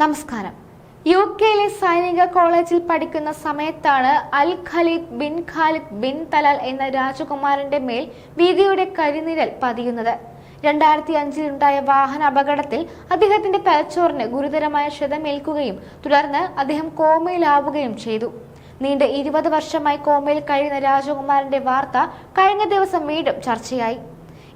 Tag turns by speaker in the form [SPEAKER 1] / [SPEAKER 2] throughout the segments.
[SPEAKER 1] നമസ്കാരം. യു കെയിലെ സൈനിക കോളേജിൽ പഠിക്കുന്ന സമയത്താണ് Al Khaled bin Khalid bin Talal എന്ന രാജകുമാരന്റെ മേൽ വീതിയുടെ കരിനിഴൽ പതിയുന്നത്. രണ്ടായിരത്തി അഞ്ചിൽ ഉണ്ടായ വാഹന അപകടത്തിൽ അദ്ദേഹത്തിന്റെ തലച്ചോറിന് ഗുരുതരമായ ക്ഷതമേൽക്കുകയും തുടർന്ന് അദ്ദേഹം കോമയിലാവുകയും ചെയ്തു. നീണ്ട ഇരുപത് വർഷമായി കോമയിൽ കഴിയുന്ന രാജകുമാരന്റെ വാർത്ത കഴിഞ്ഞ ദിവസം വീണ്ടും ചർച്ചയായി.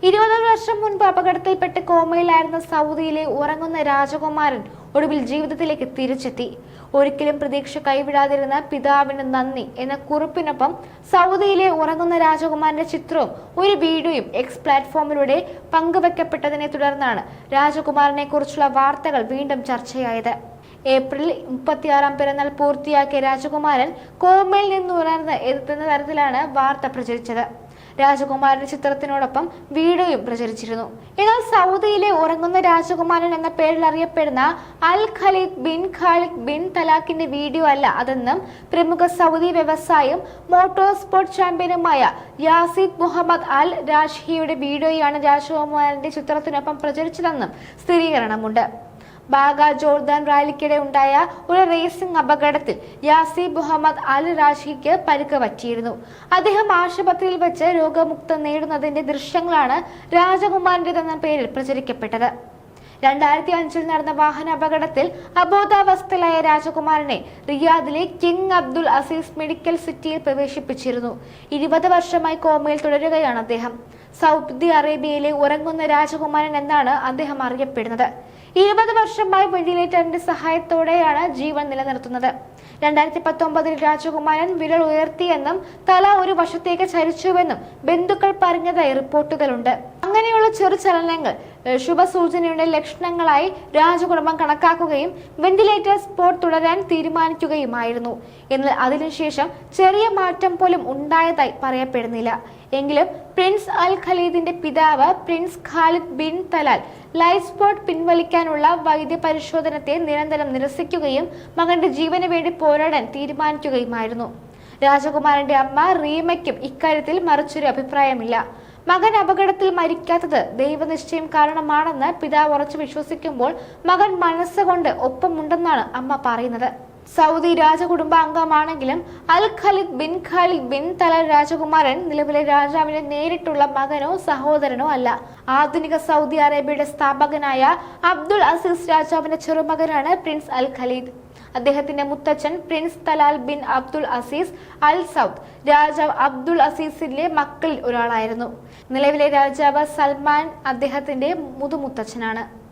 [SPEAKER 1] ഇരുപത് വർഷം മുൻപ് അപകടത്തിൽപ്പെട്ട് കോമയിലായിരുന്ന സൗദിയിലെ ഉറങ്ങുന്ന രാജകുമാരൻ ഒടുവിൽ ജീവിതത്തിലേക്ക് തിരിച്ചെത്തി. ഒരിക്കലും പ്രതീക്ഷ കൈവിടാതിരുന്ന പിതാവിന് നന്ദി എന്ന കുറിപ്പിനൊപ്പം സൗദിയിലെ ഉറങ്ങുന്ന രാജകുമാരന്റെ ചിത്രവും ഒരു വീഡിയോയും എക്സ് പ്ലാറ്റ്ഫോമിലൂടെ പങ്കുവെക്കപ്പെട്ടതിനെ തുടർന്നാണ് രാജകുമാരനെ കുറിച്ചുള്ള വാർത്തകൾ വീണ്ടും ചർച്ചയായത്. ഏപ്രിൽ മുപ്പത്തിയാറാം പിറന്നാൾ പൂർത്തിയാക്കിയ രാജകുമാരൻ കോമയിൽ നിന്ന് ഉണർന്ന് എത്തുന്ന തരത്തിലാണ് വാർത്ത പ്രചരിച്ചത്. രാജകുമാരന്റെ ചിത്രത്തിനോടൊപ്പം വീഡിയോയും പ്രചരിച്ചിരുന്നു. എന്നാൽ സൗദിയിലെ ഉറങ്ങുന്ന രാജകുമാരൻ എന്ന പേരിൽ അറിയപ്പെടുന്ന Al Khaled bin Khalid bin തലാഖിന്റെ video അല്ല അതെന്നും പ്രമുഖ സൗദി വ്യവസായിയും മോട്ടോർ സ്പോർട്സ് ചാമ്പ്യനുമായ യാസിദ് മുഹമ്മദ് അൽ രാഷിയുടെ വീഡിയോയാണ് രാജകുമാരന്റെ ചിത്രത്തിനൊപ്പം പ്രചരിച്ചതെന്നും സ്ഥിരീകരണമുണ്ട്. ബാഗ ജോർദാൻ റാലിക്കിടെ ഉണ്ടായ ഒരു റേസിംഗ് അപകടത്തിൽ യാസി മുഹമ്മദ് അൽ റാഷിക്ക് പരിക്ക് പറ്റിയിരുന്നു. അദ്ദേഹം ആശുപത്രിയിൽ വെച്ച് രോഗമുക്തം നേടുന്നതിന്റെ ദൃശ്യങ്ങളാണ് രാജകുമാരന്റെതെന്ന പേരിൽ പ്രചരിക്കപ്പെട്ടത്. രണ്ടായിരത്തി അഞ്ചിൽ നടന്ന വാഹന അപകടത്തിൽ അബോധാവസ്ഥയിലായ രാജകുമാരനെ റിയാദിലെ കിങ് അബ്ദുൽ അസീസ് മെഡിക്കൽ സിറ്റിയിൽ പ്രവേശിപ്പിച്ചിരുന്നു. ഇരുപത് വർഷമായി കോമയിൽ തുടരുകയാണ് അദ്ദേഹം. സൗദി അറേബ്യയിലെ ഉറങ്ങുന്ന രാജകുമാരൻ എന്നാണ് അദ്ദേഹം അറിയപ്പെടുന്നത്. ഇരുപത് വർഷമായി വെന്റിലേറ്ററിന്റെ സഹായത്തോടെയാണ് ജീവൻ നിലനിർത്തുന്നത്. രണ്ടായിരത്തി പത്തൊമ്പതിൽ രാജകുമാരൻ വിരൽ ഉയർത്തിയെന്നും തല ഒരു വശത്തേക്ക് ചരിച്ചുവെന്നും ബന്ധുക്കൾ പറഞ്ഞതായി റിപ്പോർട്ടുകളുണ്ട്. അങ്ങനെയുള്ള ചെറു ചലനങ്ങൾ ശുഭസൂചനയുടെ ലക്ഷണങ്ങളായി രാജകുടുംബം കണക്കാക്കുകയും വെന്റിലേറ്റർ സ്പോട്ട് തുടരാൻ തീരുമാനിക്കുകയുമായിരുന്നു. എന്നാൽ അതിനുശേഷം ചെറിയ മാറ്റം പോലും ഉണ്ടായതായി പറയപ്പെടുന്നില്ല. എങ്കിലും പ്രിൻസ് അൽ ഖലീദിന്റെ പിതാവ് prince Khalid bin Talal life support പിൻവലിക്കാനുള്ള വൈദ്യ പരിശോധനത്തെ നിരന്തരം നിരസിക്കുകയും മകന്റെ ജീവന് വേണ്ടി പോരാടാൻ തീരുമാനിക്കുകയുമായിരുന്നു. രാജകുമാരന്റെ അമ്മ റീമയ്ക്കും ഇക്കാര്യത്തിൽ മറിച്ചൊരു അഭിപ്രായമില്ല. മകൻ അപകടത്തിൽ മരിക്കാത്തത് ദൈവനിശ്ചയം കാരണമാണെന്ന് പിതാവ് ഉറച്ചു വിശ്വസിക്കുമ്പോൾ മകൻ മനസ്സുകൊണ്ട് ഒപ്പമുണ്ടെന്നാണ് അമ്മ പറയുന്നത്. Saudi രാജകുടുംബാംഗമാണെങ്കിലും Al Khalid bin Khalid bin Talal രാജകുമാരൻ നിലവിലെ രാജാവിന്റെ നേരിട്ടുള്ള മകനോ സഹോദരനോ അല്ല. ആധുനിക സൗദി അറേബ്യയുടെ സ്ഥാപകനായ അബ്ദുൾ അസീസ് രാജാവിന്റെ ചെറുമകനാണ് പ്രിൻസ് അൽ ഖലീദ്. അദ്ദേഹത്തിന്റെ മുത്തച്ഛൻ prince Talal bin Abdul Aziz Al Saud രാജാവ് അബ്ദുൾ അസീസിന്റെ മക്കളിൽ ഒരാളായിരുന്നു. നിലവിലെ രാജാവ് സൽമാൻ അദ്ദേഹത്തിന്റെ മുതുമുത്തച്ഛനാണ്.